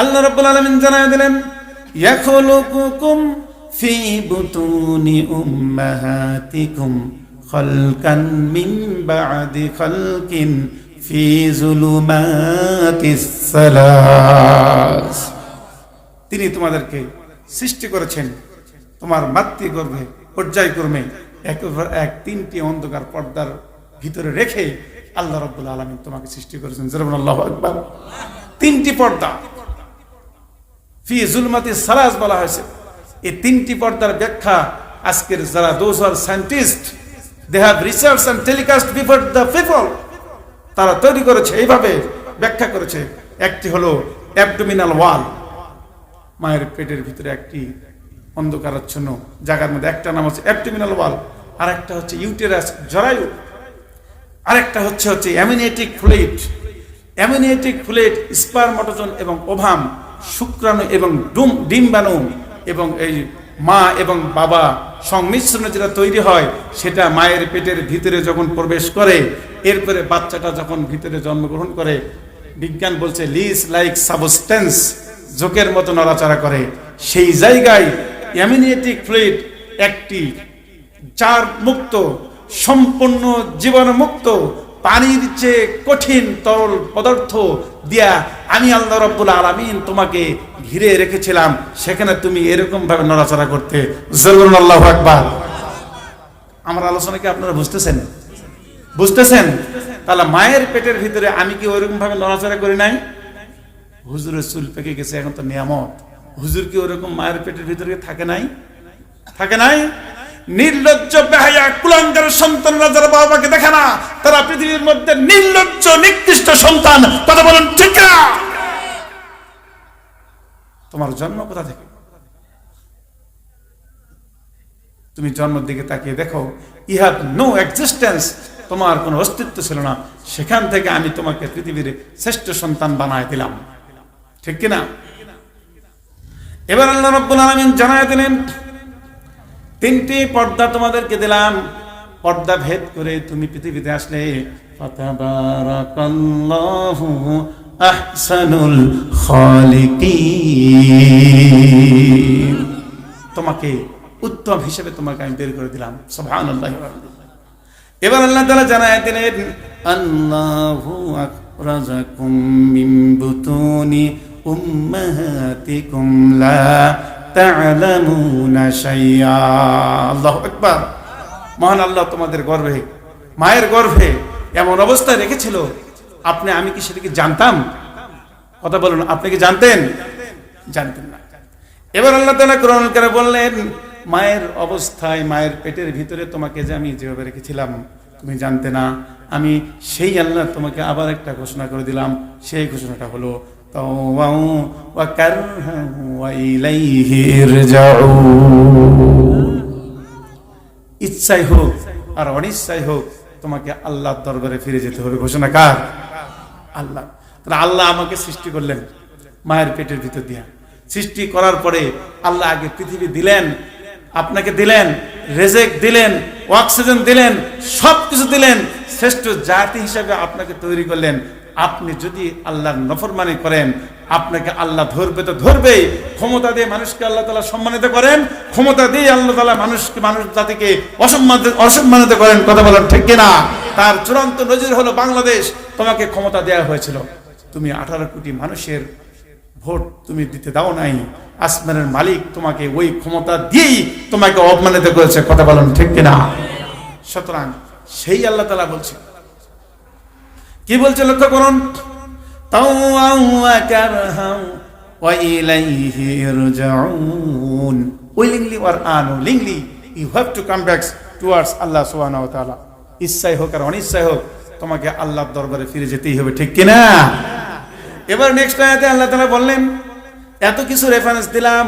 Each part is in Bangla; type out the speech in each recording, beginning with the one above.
আল্লাহ রাব্বুল আলামিন জানায় দিলেন, ইয়াখলুকুকুম ফি বুতুনি উম্মাহাতিকুম খালকান মিন বাদি খালকিন ফি জুলুমাতিস সালাস। তিনি তোমাদেরকে সৃষ্টি করেছেন, তোমার মাতৃগর্ভে পর্যায়ক্রমে পর এক তিনটি অন্ধকার পর্দার ভিতরে রেখে আল্লাহ রব্বুল আলমিন তোমাকে সৃষ্টি করেছেন। যেরকম আল্লাহ আকবার। তিনটি পর্দা ফি জুলমাতি সালাস বলা হয়েছে। এই তিনটি পর্দার ব্যাখ্যা আজকের যারা those are scientist they have research and telecast before the people তারা তৈরি করেছে, এইভাবে ব্যাখ্যা করেছে। একটি হলো অ্যাবডোমিনাল ওয়াল মায়ের পেটের ভিতরে একটি অন্ধকারাচ্ছন্ন জায়গার মধ্যে একটা নাম হচ্ছে অ্যাবডোমিনাল ওয়াল আর একটা হচ্ছে ইউটেরাস জরায়ু, আরেকটা হচ্ছে হচ্ছে অ্যামিনিয়েটিক ফ্লুইড অ্যামিনিয়েটিক ফ্লুইড স্পারমটোজন এবং ওভাম শুক্রাণু এবং ডুম ডিম্বাণু এবং এই মা এবং বাবা সংমিশ্রণে যেটা তৈরি হয়, সেটা মায়ের পেটের ভিতরে যখন প্রবেশ করে, এরপরে বাচ্চাটা যখন ভিতরে জন্মগ্রহণ করে, বিজ্ঞান বলছে লিস লাইক সাবস্টেন্স জোকের মতো নড়াচড়া করে। সেই জায়গায় অ্যামিনিয়েটিক ফ্লুইড একটি চার মুক্ত সম্পূর্ণ জীবন মুক্ত পানির চেয়ে কঠিন তরল পদার্থ দিয়া আমি আল্লাহ রব্বুল আলমিন তোমাকে ঘিরে রেখেছিলাম। সেখানে তুমি এরকম ভাবে নড়াচড়া করতে। আল্লাহ আকবার। আমার আলোচনা কি আপনারা বুঝতেছেন? বুঝতেছেন? তাহলে মায়ের পেটের ভিতরে আমি কি ওইরকম ভাবে নড়াচড়া করি নাই? হুজুরের চুল পেকে গেছে, এখন তো নিয়ামত। হুজুর কি ওরকম মায়ের পেটের ভিতরে থাকে নাই? থাকে নাই? নির্লজ্জ বেহায়া কুলাঙ্গার সন্তানরা যারা বাবাকে দেখে না। তারা পৃথিবীর মধ্যে নির্লজ্জ, নিকৃষ্ট সন্তান। কথা বলেন, ঠিক তোমার জন্ম কোথা থেকে? তুমি জন্মের দিকে তাকিয়ে দেখো ই হ্যাভ নো এক্সিস্টেন্স তোমার কোনো অস্তিত্ব ছিল না। সেখান থেকে আমি তোমাকে পৃথিবীর শ্রেষ্ঠ সন্তান বানায় দিলাম। ঠিক কিনা? এবার আল্লাহ রব্বুল আলমিন জানায় দিলেন তিনটি পর্দা তোমাদেরকে দিলাম। পর্দা ভেদ করে তুমি পৃথিবীতে আসলে। তোমাকে উত্তম হিসেবে তোমাকে আমি বের করে দিলাম। ওয়া এবার আল্লাহ তাআলা জানায় দিলেন, আল্লাহু আখরাজাকুম বুতুনি উম্মাহাতিকুম লা তা'লামুনা শাইআ আল্লাহু আকবার। মহান আল্লাহ তোমাদের গর্ভে, মায়ের গর্ভে এমন অবস্থায় রেখেছিল। আপনি, আমি কি সেটা কি জানতাম? কথা বলুন, আপনি কি জানতেন? জানতেন না। এবার আল্লাহ তাআলা কোরআন করে বললেন, মায়ের অবস্থায়, মায়ের পেটের ভিতরে তোমাকে যে আমি যেভাবে রেখেছিলাম, তুমি জানতে না। আমি সেই আল্লাহ তোমাকে আবার একটা ঘোষণা করে দিলাম। সেই ঘোষণাটা হলো ইচ্ছাই হোক আর অনিচ্ছাই হোক তোমাকে আল্লাহর দরবারে ফিরে যেতে হবে। ঘোষণা কার? আল্লাহ। তাহলে আল্লাহ আমাকে সৃষ্টি করলেন মায়ের পেটের ভিতর দিয়া। সৃষ্টি করার পরে আল্লাহ আগে পৃথিবী দিলেন, আপনাকে দিলেন, রেজেক দিলেন, অক্সিজেন দিলেন সব কিছু দিলেন, শ্রেষ্ঠ জাতি হিসাবে আপনাকে তৈরি করলেন আপনি যদি আল্লাহর নফরমানি করেন, আপনাকে আল্লাহ ধরবে তো ধরবেই। ক্ষমতা দিয়ে মানুষকে আল্লাহ তালা সম্মানিত করেন, ক্ষমতা দিয়ে আল্লাহ তালা মানুষকে, মানুষ জাতিকে অসম্মান অসম্মানিত করেন, কথা বলেন ঠিক কিনা? তার চূড়ান্ত নজির হলো বাংলাদেশ। তোমাকে ক্ষমতা দেওয়া হয়েছিল। তুমি আঠারো কোটি মানুষের ভোট তুমি দিতে দাও নাই। আসমানের মালিক তোমাকে ওই ক্ষমতা দিয়েই তোমাকে অপমানিত করেছে, কথা বলেন ঠিক কিনা? সুতরাং সেই আল্লাহ তালা বলছে কি বলছে লক্ষ্য করুন? Willingly or unwillingly you have to come back towards Allah সুবহানাহু ওয়া তাআলা। ইচ্ছাই হোক আর অনিচ্ছাই হোক, তোমাকে আল্লাহর দরবারে ফিরে যেতেই হবে, ঠিক কিনা? এবার নেক্সট আয়াতে আল্লাহ তাআলা বললেন, এত কিছু রেফারেন্স দিলাম,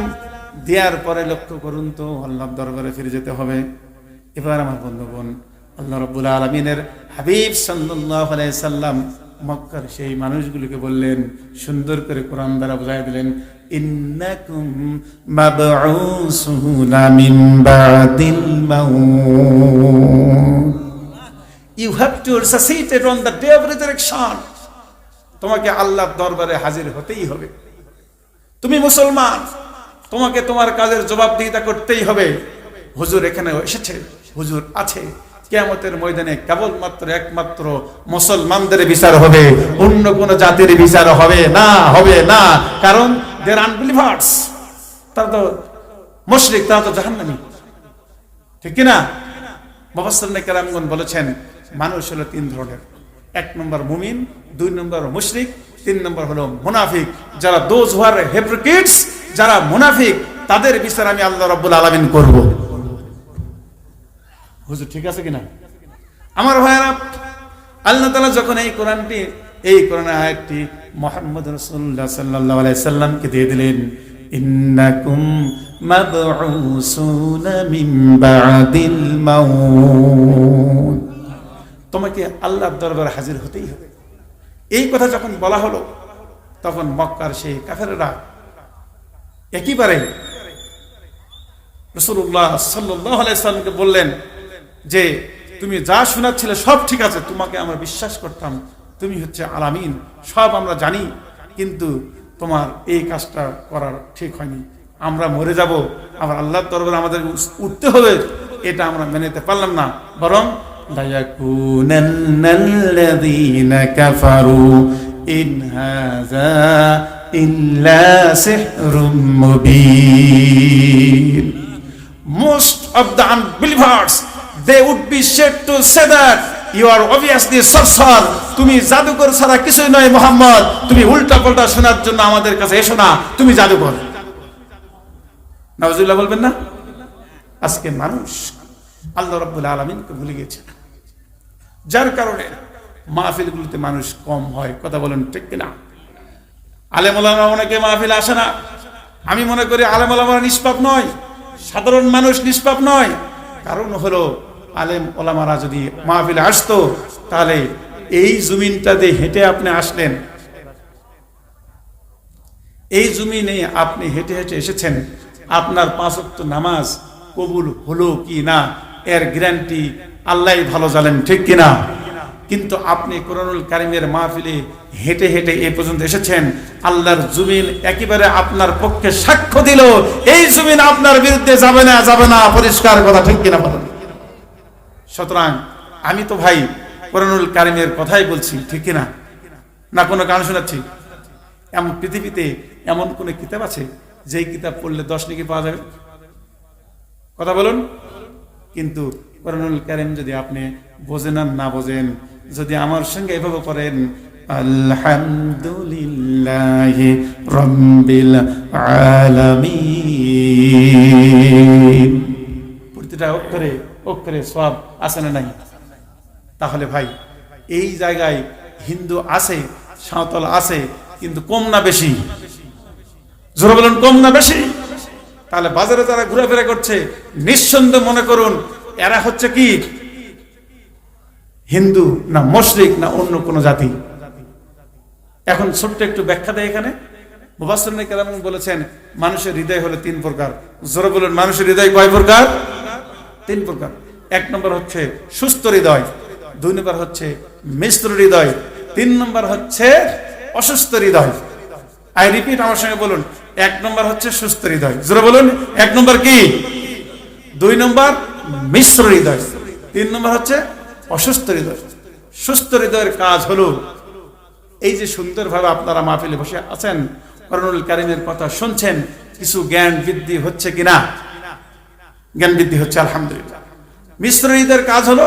দেওয়ার পরে লক্ষ্য করুন তো, আল্লাহর দরবারে ফিরে যেতে হবে। এবার আমার বন্ধুগণ আল্লাহ রব্বুল আলমিনের হাবিব সাল্লাহ সাল্লাম মক্কার সেই মানুষগুলোকে বললেন, সুন্দর করে কোরআন দ্বারা বুঝাই দিলেন, ইন্নাকুম মাবউসুনা you have to resuscitated on the day of তোমাকে আল্লাহর দরবারে হাজির হতেই হবে। তুমি মুসলমান, তোমাকে তোমার কাজের জবাবদিহিতা করতেই হবে। হুজুর এখানে এসেছে, হুজুর আছে। কেয়ামতের ময়দানে কেবলমাত্র একমাত্র মুসলমানদের বিচার হবে, অন্য কোন জাতির বিচার হবে না হবে না। কারণ দের আনবিলিভার্স তারা তো মুশরিক, তারা তো জাহান্নামী। ঠিক কিনা? কেরামগন বলেছেন, মানুষ হলো তিন ধরনের। এক নম্বর মুমিন, দুই নম্বর মুশরিক, তিন নম্বর হলো মুনাফিক। যারা দোজ হুয়ার হেপ্রিকেটস যারা মুনাফিক, তাদের বিচার আমি আল্লাহ রাব্বুল আলামিন করব। হুজুর, ঠিক আছে কিনা? আমার ভাইয়েরা, আল্লাহ তাআলা যখন এই কোরআনটি, এই কোরআন আয়াতটি মোহাম্মদ রাসূলুল্লাহ সাল্লাল্লাহু আলাইহি সাল্লামকে দিয়ে দিলেন, ইন্নাকুম মাবউসুনা মিন বাদিল মাউত। তোমাকে আল্লাহর দরবারে হাজির হতেই হবে। এই কথা যখন বলা হলো, তখন মক্কার সেই কাফেরেরা একেবারে রসুল্লাহ সাল্লাহ আলাইসাল্লামকে বললেন যে তুমি যা শোনাচ্ছিলে সব ঠিক আছে, তোমাকে আমরা বিশ্বাস করতাম। তুমি হচ্ছে আলামিন, সব আমরা জানি, কিন্তু তোমার এই কাজটা করার ঠিক হয়নি। আমরা মরে যাব, আবার আল্লাহর তরফে আমাদের উঠতে হবে, এটা আমরা মেনে নিতে পারলাম না। বরং most of the unbelievers they would be shed to say that you are obviously সরসর তুমি জাদুকর ছাড়া কিছুই নয়, মোহাম্মদ। তুমি উল্টা পাল্টা শোনার জন্য আমাদের কাছে এসো না। তুমি জাদুকর। নওয়াজুল্লাহ বলবেন না? আজকে মানুষ আল্লাহ রব্বুল আলমিনকে ভুলে গেছে। যার কারণে মাহফিলগুলোতে মানুষ কম হয়। কথা বলেন ঠিক কিনা? আলেমুলামা অনেকে মাহফিল আসে না। আমি মনে করি আলেমুলামা নিষ্পাপ নয়। সাধারণ মানুষ নিষ্পাপ নয়। কারণ হলো আলেম ওলামারা যদি মাহফিলে আসতো, তাহলে এই জমিনটাতে হেঁটে আপনি আসলেন। এই জমিনে আপনি হেঁটে হেঁটে এসেছেন। আপনার পাঁচক্ত নামাজ কবুল হলো কি না, এর গ্যারান্টি আল্লাহ ভালো জানেন, ঠিক কিনা কিন্তু আপনি কোরআনুল কারিমের মাহফিলে হেঁটে হেঁটে এ পর্যন্ত এসেছেন। আল্লাহর জমিন একেবারে আপনার পক্ষে সাক্ষ্য দিল, এই জমিন আপনার বিরুদ্ধে যাবে না যাবে না, পরিষ্কার কথা, ঠিক কিনা বলেন? সুতরাং আমি তো ভাই কোরআনুল কারিমের কথাই বলছি, ঠিক কিনা? না কোনো গান শোনাচ্ছি? এমন পৃথিবীতে এমন কোন কিতাব আছে যেই কিতাব পড়লে দশ নাকি পাওয়া যাবে? কথা বলুন। কিন্তু কোরআনুল কারিম যদি আপনি বোঝেন আর না বোঝেন, যদি আমার সঙ্গে এভাবে করেন আলহামদুলিল্লাহ রব্বিল আলামিন। প্রতিটা অক্ষরে অক্ষরে সব আছে না নাই? তাহলে ভাই, এই জায়গায় হিন্দু আছে, সাঁওতাল আছে, কিন্তু কম না বেশি? জোরে বলুন, কম না বেশি? তাহলে বাজারে যারা ঘোরাফেরা করছে, নিঃসন্দেহ মনে করুন, এরা হচ্ছে কি? হিন্দু না মুশরিক না অন্য কোন জাতি? এখন ছোট্ট একটু ব্যাখ্যা দেয় এখানে। মুবাসির কেরাম বলেছেন, মানুষের হৃদয় হলো তিন প্রকার। জোরে বলুন, মানুষের হৃদয় কয় প্রকার? তিন প্রকার। এক নম্বর হচ্ছে সুস্থ হৃদয়, দুই নম্বর হচ্ছে মিশ্র হৃদয়, তিন নম্বর হচ্ছে অসুস্থ হৃদয়। আই রিপিট আমার সঙ্গে বলুন, এক নম্বর হচ্ছে সুস্থ হৃদয়। জোরে বলুন, এক নম্বর কি? দুই নম্বর মিশ্র হৃদয়, তিন নম্বর হচ্ছে অসুস্থ হৃদয়। সুস্থ হৃদয়ের কাজ হলো, এই যে সুন্দরভাবে আপনারা মাহফিলে বসে আছেন, করণুল কারিমের কথা শুনছেন, কিছু জ্ঞান বৃদ্ধি হচ্ছে কিনা? জ্ঞান বৃদ্ধি হচ্ছে, আলহামদুলিল্লাহ। মিশ্র হৃদয়ের কাজ হলো,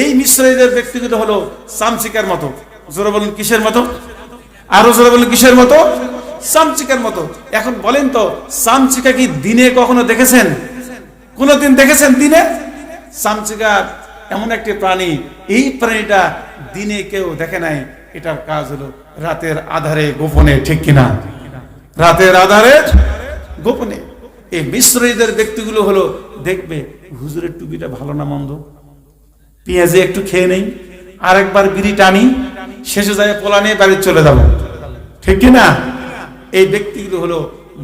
এই মিশ্র ব্যক্তিগুলো হলো সামসিকার মতো। জোরে বলুন, কিসের মতো? আরও জোরে বলুন, কিসের মতো? সামচিকার মতো। এখন বলেন তো সামচিকা কি দিনে কখনো দেখেছেন? কোনদিন দেখেছেন দিনে? সামচিকা এমন একটি প্রাণী, এই প্রাণীটা দিনে কেউ দেখে নাই। এটার কাজ হলো রাতের আধারে গোপনে, ঠিক কিনা? রাতের আধারে গোপনে। এই মিশ্রীদের ব্যক্তিগুলো হলো, দেখবে হুজুরের টুপিটা ভালো না মন্দ? পেঁয়াজে একটু খেয়ে নেই, আরেকবার বিড়ি টানি, শেষে যায় পোলা নিয়ে বাড়ি চলে যাব। ঠিক কিনা এই ব্যক্তিগুলো হলো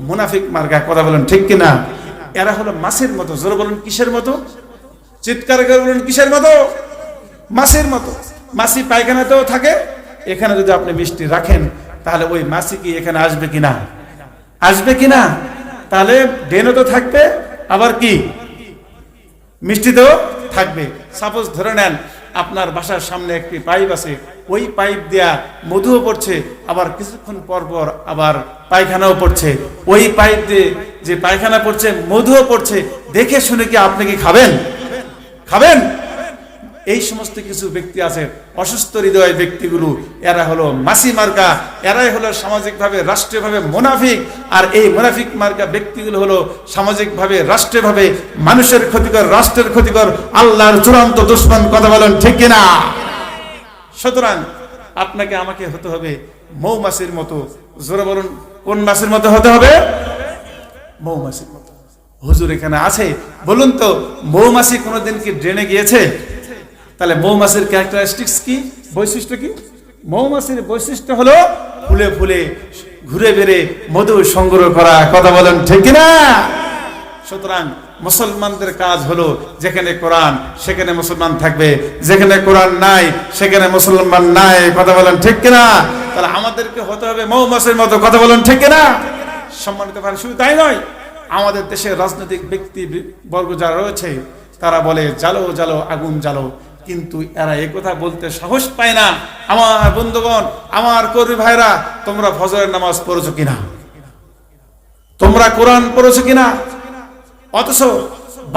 মুনাফিক মার্গা, কথা বলেন ঠিক কিনা এরা হলো মাছের মতো, জোরে বলেন কিসের মতো? চিৎকার করে বলেন কিসের মতো? মাছের মতো। মাছি পায়খানাতেও থাকে, এখানে যদি আপনি মিষ্টি রাখেন, তাহলে ওই মাছি কি এখানে আসবে কিনা? আসবে কিনা? তাহলে ড্রেনও তো থাকবে, আবার কি? মিষ্টিতেও থাকবে। সাপোজ ধরে নেন আপনার বাসার সামনে একটি পাইপ আছে, ওই পাইপ দেয়া মধুও পড়ছে, আবার কিছুক্ষণ পর পর আবার পায়খানাও পড়ছে। ওই পাইপ দিয়ে যে পায়খানা পড়ছে, মধুও পড়ছে। দেখে শুনে কি আপনি কি খাবেন? খাবেন? এই সমস্ত কিছু ব্যক্তি আছে, অসুস্থ হৃদয় ব্যক্তিগুলো, এরা হলো মাসি মার্কা, এরাই হলো সামাজিকভাবে, রাষ্ট্রীয়ভাবে মুনাফিক, আর এই মুনাফিক মার্কা ব্যক্তিগুলো হলো সামাজিকভাবে, রাষ্ট্রীয়ভাবে মানুষের ক্ষতিকর, রাষ্ট্রের ক্ষতিকর, আল্লাহর চূড়ান্ত দুশ্মন, কথা বলেন ঠিক কিনা? সুতরাং আপনাকে আমাকে হতে হবে মৌমাছির মতো। জোরে বলুন, কোন মাসির মতো হতে হবে? মৌমাছির মতো। হুজুর এখানে আছে। বলুন তো, মৌমাছি কোনোদিন কি ড্রেনে গিয়েছে? তাহলে মৌমাছির ক্যারেক্টারিস্টিক্স কি? বৈশিষ্ট্য কি? মৌমাছির বৈশিষ্ট্য হলো ফুলে ফুলে ঘুরে বেড়ে মধু সংগ্রহ করা, কথা বলেন ঠিক না সুতরাং মুসলমানদের কাজ হলো যেখানে কোরআন, সেখানে মুসলমান থাকবে। যেখানে কোরআন নাই, সেখানে মুসলমান নাই, কথা বলেন ঠিক কিনা? তাহলে আমাদেরকে হতে হবে মৌমাছির মতো, কথা বলেন ঠিক কিনা? সম্মানিত ভাই, শুধু তাই নয়, আমাদের দেশের রাজনৈতিক ব্যক্তি বর্গ যারা রয়েছে, তারা বলে, জালো জালো, আগুন জালো কিন্তু এরা কথা বলতে সাহস পায় না। আমার বন্ধুগণ, আমার কর্মী ভাইরা, তোমরা ফজরের নামাজ পড়েছো কিনা? তোমরা কোরআন পড়েছো কিনা? অথচ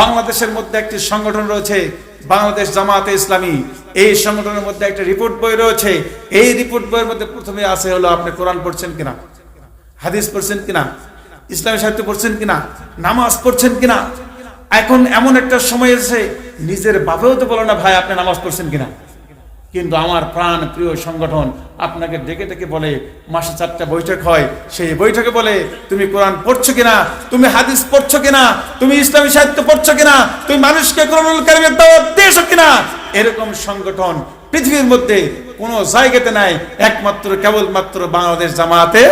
বাংলাদেশের মধ্যে একটি সংগঠন রয়েছে, বাংলাদেশ জামাতে ইসলামী। এই সংগঠনের মধ্যে একটা রিপোর্ট বই রয়েছে। এই রিপোর্ট বইয়ের মধ্যে প্রথমে আছে হলো, আপনি কোরআন পড়ছেন কিনা? হাদিস পড়ছেন কিনা? ইসলামী সাহিত্য পড়ছেন কিনা? নামাজ পড়ছেন কিনা? এখন এমন একটা সময় এসে নিজের বাপেও তো বলো না, ভাই, আপনি নামাজ পড়ছেন কিনা? কিন্তু আমার প্রাণ প্রিয় সংগঠন আপনাকে ডেকে ডেকে বলে, মাসে চারটা বৈঠক হয়, সেই বৈঠকে বলে, তুমি কোরআন পড়ছো কিনা? তুমি হাদিস পড়ছো কিনা? তুমি ইসলামী সাহিত্য পড়ছো কিনা? তুমি মানুষকে কোরআনুল দিয়েছ কিনা? এরকম সংগঠন পৃথিবীর মধ্যে কোনো জায়গাতে নাই, একমাত্র, কেবলমাত্র বাংলাদেশ জামাতে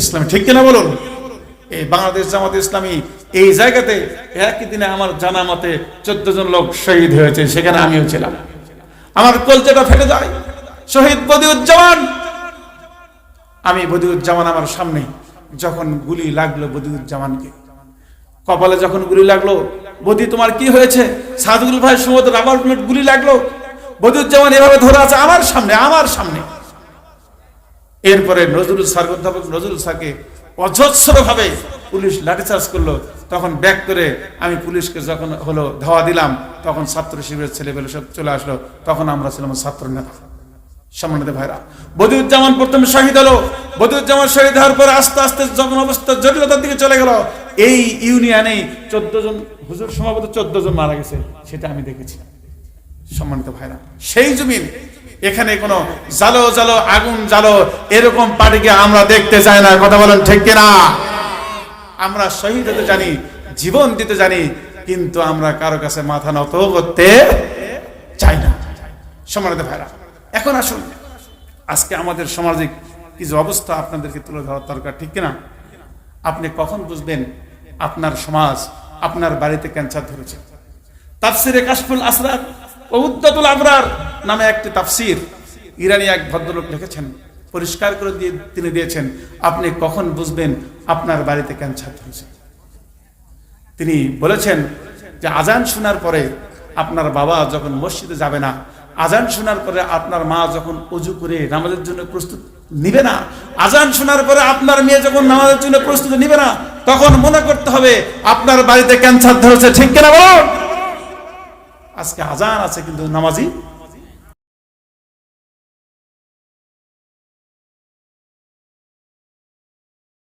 ইসলাম। ঠিক কিনা বলুন? এই বাংলাদেশ জামাত ইসলামী এই জায়গাতে একই দিনে আমার জানা মতে চোদ্দ জন লোক শহীদ হয়েছে, সেখানে আমিও ছিলাম। আমার কলচাটা ফেটে যায়। শহীদ বদিউজ্জামান! আমি বদিউজ্জামান আমার সামনে যখন গুলি লাগল বদিউজ্জামানকে। কপালে যখন গুলি লাগল, বদি, তোমার কি হয়েছে? সাদুল ভাই সমুদ্র রাবার বুলেট গুলি লাগল? বদিউজ্জামান এভাবে ধরে আছে আমার সামনে আমার সামনে। এরপরে নজরুল স্যার অধ্যাপক নজরুল স্যারকে অজস্র ভাবে পুলিশ লাঠিচার্জ করল। তখন ব্যাক করে আমি পুলিশকে যখন হলো ধাওয়া দিলাম, তখন ছাত্র শিবিরের ছেলেপেলে সব চলে আসলো। তখন আমরা ছিলাম ছাত্র নেতা। সম্মানিত ভাইরা, বদিউজ্জামান প্রথমে শহীদ হলো। বদিউজ্জামান শহীদ হওয়ার পরে আস্তে আস্তে যখন অবস্থা, জটিলতার দিকে চলে গেল। এই ইউনিয়নে চোদ্দ জন, হুজুর সমাবেত চোদ্দ জন মারা গেছে, সেটা আমি দেখেছি। সম্মানিত ভাইরা, সেই জমিন, এখানে কোনো জালো জালো, আগুন জালো, এরকম পার্টিকে আমরা দেখতে চাই না, কথা বলেন ঠিক কিনা? আমরা শহীদ হতে জানি, জীবন দিতে জানি, কিন্তু আমরা কারও কাছে মাথা নত করতে চাই না। সম্মানিত ভাইরা, এখন আসুন। আজকে আমাদের সামাজিক কিছু অবস্থা আপনাদেরকে তুলে ধরার দরকার, ঠিক কিনা? আপনি কখন বুঝবেন আপনার সমাজ আপনার বাড়িতে ক্যান্সার ধরেছে? তাফসিরে কাশফুল আসরার ও উদ্দাতুল আবরার নামে একটি তাফসির ইরানি এক ভদ্রলোক লিখেছেন। পরিষ্কার করে দিয়ে তিনি দিয়েছেন, আপনি কখন বুঝবেন আপনার বাড়িতে ক্যান্সার ধরেছে তিনি বলেছেন যে আজান শোনার পরে আপনার বাবা যখন মসজিদে যাবে না, আজান শোনার পরে আপনার মা যখন অজু করে নামাজের জন্য প্রস্তুত নিবে না, আজান শোনার পরে আপনার মেয়ে যখন নামাজের জন্য প্রস্তুত নিবে না, তখন মনে করতে হবে আপনার বাড়িতে ক্যান্সার ধরেছে, ঠিক কিনা বলো আজকে আজান আছে কিন্তু নামাজি